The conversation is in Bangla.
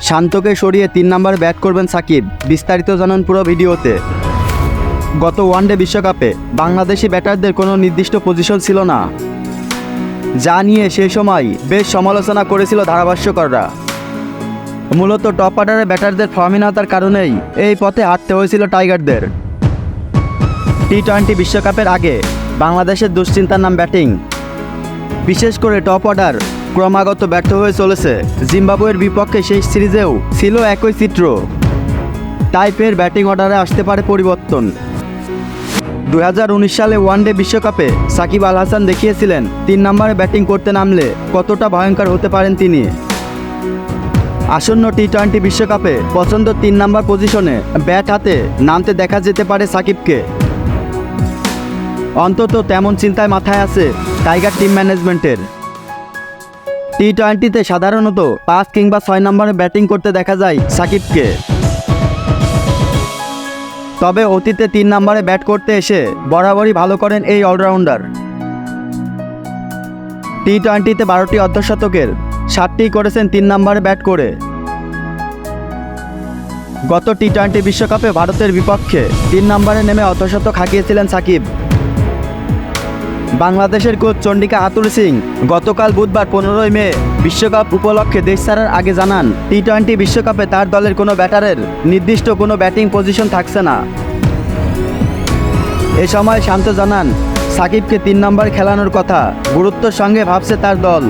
শান্তকে সরিয়ে তিন নম্বর ব্যাট করবেন সাকিব। বিস্তারিত জানান পুরো ভিডিওতে। গত ওয়ানডে বিশ্বকাপে বাংলাদেশি ব্যাটারদের কোনো নির্দিষ্ট পজিশন ছিল না। যা নিয়ে সেই সময় বেশ সমালোচনা করেছিল ধারাভাষ্যকররা। মূলত টপ অর্ডারে ব্যাটারদের ফর্মিনতার কারণেই এই পথে হাঁটতে হয়েছিল টাইগারদের। টি টোয়েন্টি বিশ্বকাপের আগে বাংলাদেশের দুশ্চিন্তার নাম ব্যাটিং। বিশেষ করে টপ অর্ডার ক্রমাগত ব্যর্থ হয়ে চলেছে। জিম্বাবুয়ের বিপক্ষে শেষ সিরিজেও ছিল একই চিত্র। তাই ফের ব্যাটিং অর্ডারে আসতে পারে পরিবর্তন। দু হাজার উনিশ সালে ওয়ানডে বিশ্বকাপে সাকিব আল হাসান দেখিয়েছিলেন, তিন নম্বরে ব্যাটিং করতে নামলে কতটা ভয়ঙ্কর হতে পারেন তিনি। আসন্ন টি টোয়েন্টি বিশ্বকাপে পছন্দ তিন নম্বর পজিশনে ব্যাট হাতে নামতে দেখা যেতে পারে সাকিবকে। অন্তত তেমন চিন্তায় মাথায় আছে টাইগার টিম ম্যানেজমেন্টের। টি টোয়েন্টিতে সাধারণত পাঁচ কিংবা ছয় নম্বরে ব্যাটিং করতে দেখা যায় সাকিবকে। তবে অতীতে তিন নম্বরে ব্যাট করতে এসে বরাবরই ভালো করেন এই অলরাউন্ডার। টি টোয়েন্টিতে বারোটি অর্ধশতকের সাতটি করেছেন তিন নম্বরে ব্যাট করে। গত টি টোয়েন্টি বিশ্বকাপে ভারতের বিপক্ষে তিন নম্বরে নেমে অর্ধশতক হাঁকিয়েছিলেন সাকিব। বাংলাদেশের কোচ চন্ডিকা আতুল সিং গতকাল বুধবার পনেরোই মে বিশ্বকাপ উপলক্ষে দেশ ছাড়ার আগে জানান টি টোয়েন্টি বিশ্বকাপে তার দলের কোনো ব্যাটারের নির্দিষ্ট কোনো ব্যাটিং পজিশন থাকছে না। এ সময় শান্ত জানান, সাকিবকে তিন নম্বর খেলানোর কথা, গুরুত্বর সঙ্গে ভাবছে তার দল।